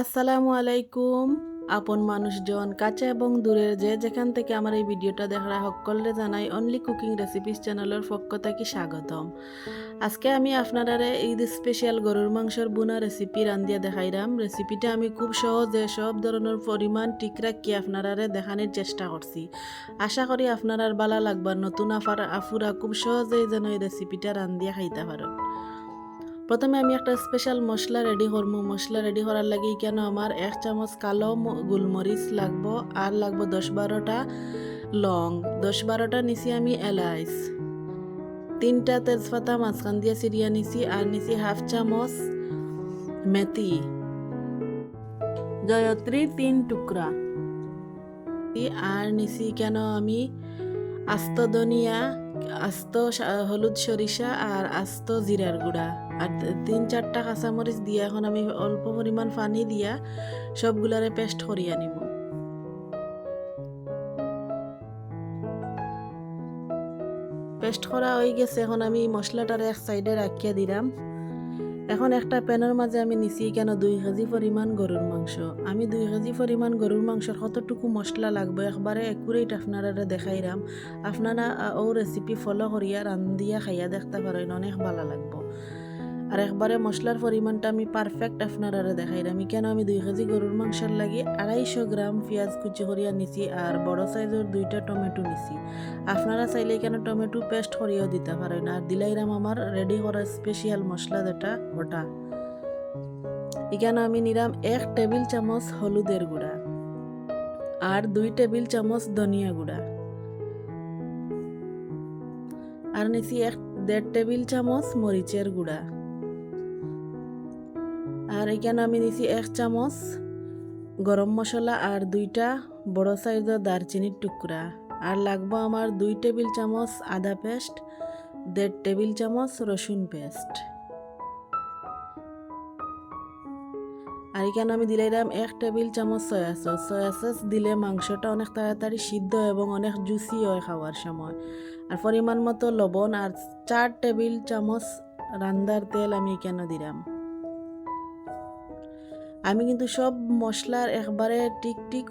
আসসালামু আলাইকুম। আপন মানুষজন কাছে এবং দূরের যে যেখান থেকে আমার এই ভিডিওটা দেখার সকলে জানাই অনলি কুকিং রেসিপিস চ্যানেলের পক্ষ থেকে স্বাগতম। আজকে আমি আপনারা ঈদ স্পেশাল গরুর মাংসের বোনা রেসিপি রান্ধিয়া দেখাইলাম রেসিপিটা আমি খুব সহজে সব ধরনের পরিমাণ ঠিক রাখি আপনারা দেখানোর চেষ্টা করছি। আশা করি আপনার বালা লাগবার নতুন আফার আফুরা খুব সহজেই যেন এই রেসিপিটা রান্ধিয়া খাইতে পারেন। প্রথমে আমি একটা স্পেশাল মশলা রেডি করব মশলা রেডি করার লাগে কেন? আমার এক চামচ কালো গোলমরিচ লাগবো আর লাগবো দশ বারোটা লং। দশ বারোটা নিছি আমি এলাইচ। তিনটা তেজপাতা মাঝখান দিয়ে সিরিয়া নিছি আর নিছি হাফ চামচ মেথি। জয়ত্রী তিন টুকরা। আর নিছি কেন আমি আস্ত ধনিয়া আস্ত হলুদ সরিষা আর আস্ত জিরার গুঁড়া। আর তিন চারটা কাঁচামরিচ দিয়া এখন আমি অল্প পরিমাণ পানি দিয়া সবগুলারে পেস্ট করিয়া নিব। পেস্ট করা হয়ে গেছে, এখন আমি মশলাটারে এক সাইডে রাখিয়া দিলাম। এখন একটা প্যানের মাঝে আমি নিছি কেন দুই কেজি পরিমাণ গরুর মাংস। আমি দুই কেজি পরিমাণ গরুর মাংসের কতটুকু মশলা লাগবে একবারে একুরেট আপনারা দেখাইরাম। আপনারা ও রেসিপি ফলো করিয়া রান্ধিয়া খাইয়া দেখতে পারেন, অনেক ভালো লাগবো। আর একবারে মশলার পরিমাণটা আমি পারফেক্ট আপনারা দেখাইরাম কেন আমি দুই কেজি গরুর মাংসের লাগি আড়াইশো গ্রাম পেঁয়াজ কুচি করিয়া নিছি আর বড় সাইজের দুইটা টমেটো নিছি। আপনারা চাইলে কেন টমেটো পেস্ট করিয়াও দিতে পারেন। আর দিলাইরাম আমার রেডি করা স্পেশাল মশলা যেটা, ওটা। এখানে আমি নিলাম এক টেবিল চামচ হলুদের গুঁড়া আর দুই টেবিল চামচ ধনিয়া গুঁড়া। আর নিছি এক দেড় টেবিল চামচ মরিচের গুঁড়া। আর এখানে আমি দিছি এক চামচ গরম মশলা আর দুইটা বড় সাইজের দারচিনির টুকরা। আর লাগবো আমার দুই টেবিল চামচ আদা পেস্ট, দেড় টেবিল চামচ রসুন পেস্ট। আর এখানে আমি দিলাম এক টেবিল চামচ সয়া সস। সয়া সস দিলে মাংসটা অনেক তাড়াতাড়ি সিদ্ধ এবং অনেক জুসি হয় খাওয়ার সময়। আর পরিমাণ মতো লবণ আর চার টেবিল চামচ রান্দার তেল আমি এখানে দিলাম। আমি কিন্তু সব মশলার একবারে টিক টিক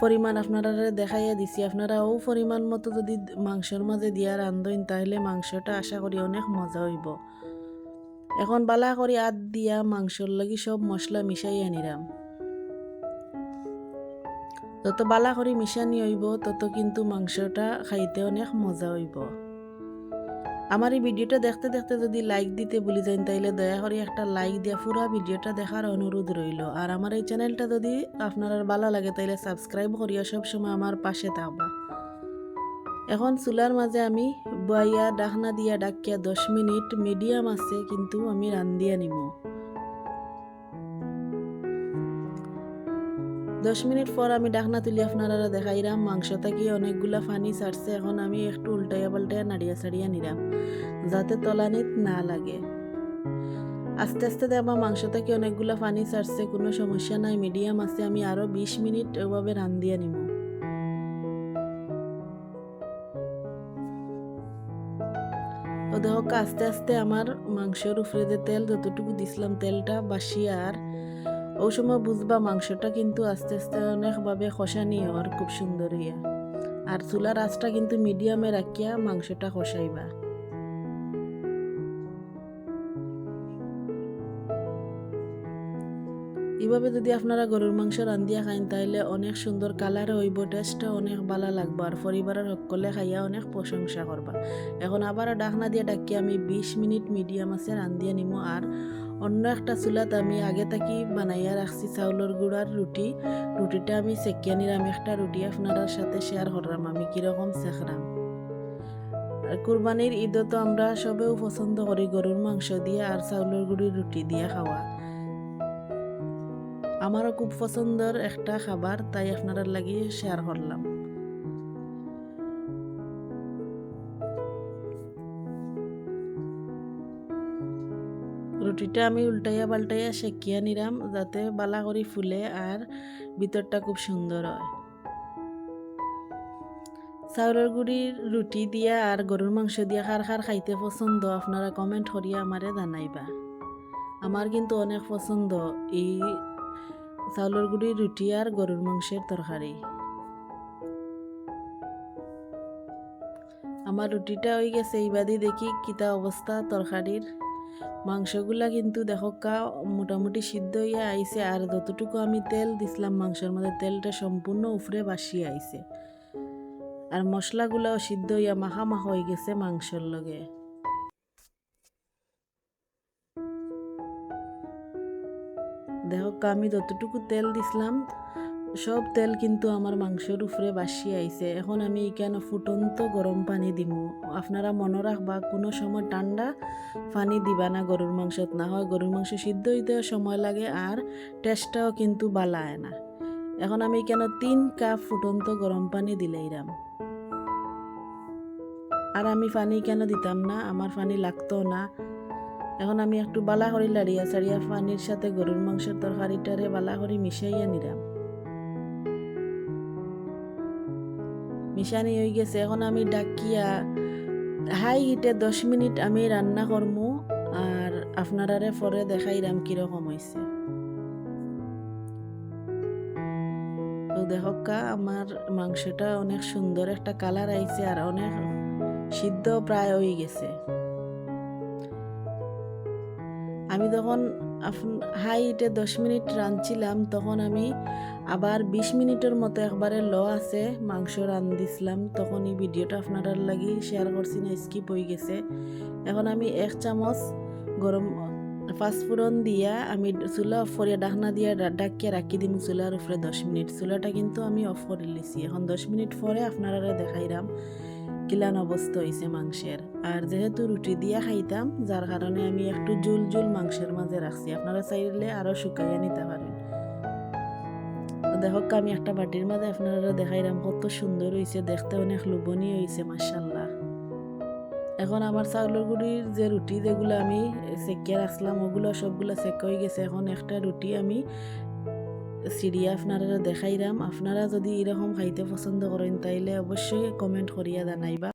পরিমাণ আপনারা দেখাইয়া দিছি। আপনারা ও পরিমাণ মতো যদি মাংসের মাঝে দিয়া রান্ধইন তাহলে মাংসটা আশা করি অনেক মজা হইব। এখন বালা করে আদ দিয়া মাংসর লাগি সব মশলা মিশাইয়া নিলাম যত বালা করে মিশানি হইব, তত কিন্তু মাংসটা খাইতে অনেক মজা হইব। আমার এই ভিডিওটা দেখতে দেখতে যদি লাইক দিতে ভুলে যান, তাইলে দয়া করে একটা লাইক দিয়া পুরা ভিডিওটা দেখার অনুরোধ রইল। আর আমার এই চ্যানেলটা যদি আপনার ভালো লাগে, তাইলে সাবস্ক্রাইব করিয়া সবসময় আমার পাশে থাকবা। এখন চুলার মাঝে আমি বয়া ডাকনা দিয়া ডাকিয়া দশ মিনিট মিডিয়াম আছে, কিন্তু আমি রান্ধিয়া নিব দশ মিনিট পর আমি ডাকনা তুলি আপনারা দেখাইলাম মাংসটা কি অনেকগুলা পানি ছাড়ছে, এখন আমি একটু উল্টাইয়া পাল্টাইয়া নাড়িয়া ছাড়িয়া নিলাম যাতে তলানিত না লাগে। আস্তে আস্তে দেখবা মাংসটা কি অনেকগুলা পানি ছাড়ছে, কোনো সমস্যা নাই মিডিয়াম আছে, আমি আরও বিশ মিনিট ওভাবে রান্ধিয়া নিব ও আস্তে আস্তে আমার মাংসের উপরে যে তেল যতটুকু দিছিলাম, তেলটা বাসিয়া আর ওই সময় বুঝবা মাংসটা কিন্তু আস্তে আস্তে অনেকভাবে খসানি হওয়ার খুব সুন্দর হইয়া আর চুলার আঁচটা কিন্তু মিডিয়ামে রাখিয়া মাংসটা খসাইবা। এইভাবে যদি আপনারা গরুর মাংস রান্ধিয়া খাইন তাহলে অনেক সুন্দর কালার হইব টেস্টটা অনেক ভালো লাগবে, আর পরিবারের সকলে খাইয়া অনেক প্রশংসা করবা। এখন আবার ডাকনা দিয়ে ডাকি আমি বিশ মিনিট মিডিয়াম আছে, রান্ধিয়া নিমো, আর অন্য একটা চুলাত আমি আগে থাকি বানাইয়া রাখছি চাউলের গুঁড়ার রুটি রুটিটা আমি সেকিয়া নিলাম একটা রুটি আপনার সাথে শেয়ার করলাম আমি কীরকম আর কুরবানির ঈদও তো আমরা সবেও পছন্দ করি গরুর মাংস দিয়ে আর চাউলের গুঁড়ির রুটি দিয়ে খাওয়া আমারও খুব পছন্দের একটা খাবার তাই আপনারা লাগি শেয়ার করলাম রুটিটা আমি উল্টাইয়া পাল্টাইয়া সেকিয়া নিলাম যাতে বালা করে ফুলে আর ভিতরটা খুব সুন্দর হয়। চাউলের গুড়ির রুটি দিয়া আর গরুর মাংস দিয়া খার খার খাইতে পছন্দ, আপনারা কমেন্ট করিয়া আমারে জানাইবা। আমার কিন্তু অনেক পছন্দ এই চাউলের গুঁড়ি, রুটি আর গরুর মাংসের তরকারি। আমার রুটিটা হয়ে গেছে এইবাদি দেখি কিতা অবস্থা তরকারির। মাংসগুলা কিন্তু দেখো কা মোটামুটি সিদ্ধ হইয়া আইছে, আর যতটুকু আমি তেল দিছিলাম মাংসের মধ্যে তেলটা সম্পূর্ণ উফরে বাসিয়ে আইছে। আর মশলাগুলাও সিদ্ধ হইয়া মাখা হয়ে গেছে মাংসর লগে। দেখো আমি যতটুকু তেল দিছিলাম সব তেল কিন্তু আমার মাংসের উপরে বাসি আইছে। এখন আমি এখানে ফুটন্ত গরম পানি দিমু? আপনারা মনে রাখবা, কোনো সময় ঠান্ডা পানি দিবা না গরুর মাংসত। না হয় গরুর মাংস সিদ্ধ হইতে সময় লাগে আর টেস্টটাও কিন্তু বালায় না। এখন আমি কেন তিন কাপ ফুটন্ত গরম পানি দিলাইরাম? আর আমি পানি কেন দিতাম না? আমার পানি লাগতো না। এখন আমি একটু বালা করি লাড়িয়া সারিয়া পানির সাথে গরুর মাংসের তরকারিটারে বালা করি মিশাইয়া নিলাম। মিশানি হয়ে গেছে। এখন আমি ডাকিয়া, হাই হিটে দশ মিনিট আমি রান্না করমু আর আপনারারে পরে দেখাইরাম কীরকম হয়েছে তো আমার মাংসটা অনেক সুন্দর একটা কালার আইছে আর অনেক সিদ্ধ প্রায় হয়ে গেছে। আমি তখন হাই হিটে দশ মিনিট রাঁধছিলাম, তখন আমি আবার বিশ মিনিটের মতো একবারে ল আছে, মাংস রান্ধিছিলাম তখন এই ভিডিওটা আপনার লাগি শেয়ার করছি, না স্কিপ হয়ে গেছে। এখন আমি এক চামচ গরম পাঁচফোড়ন দিয়া আমি চুলা অফ করিয়া ডাকনা দিয়া ডাকিয়ে রাখি দিম চুলার উপরে দশ মিনিট। চুলাটা কিন্তু আমি অফ করে লিছি এখন দশ মিনিট পরে আপনারা দেখাইলাম কিলান অবস্থা হয়েছে মাংসের। আর যেহেতু রুটি দিয়া খাইতাম, যার কারণে আমি একটু জুল জুল মাংসের মাঝে রাখছি। আপনারা চাইলে আরও শুকাইয়া নিতে পারেন। দেখো, আমি একটা বাটির মাঝে আপনারা দেখাইলাম কত সুন্দর হয়েছে দেখতে অনেক লোভনীয় হয়েছে মার্শাল্লাহ এখন আমার চাউলের গুড়ির যে রুটি, যেগুলো আমি সেকে রাখলাম ওগুলো সবগুলো সেক হয়ে গেছে। এখন একটা রুটি আমি সিরিয়া আপনারা দেখাইরাম আপনারা যদি এরকম খাইতে পছন্দ করেন তাইলে অবশ্যই কমেন্ট করিয়া জানাইবা।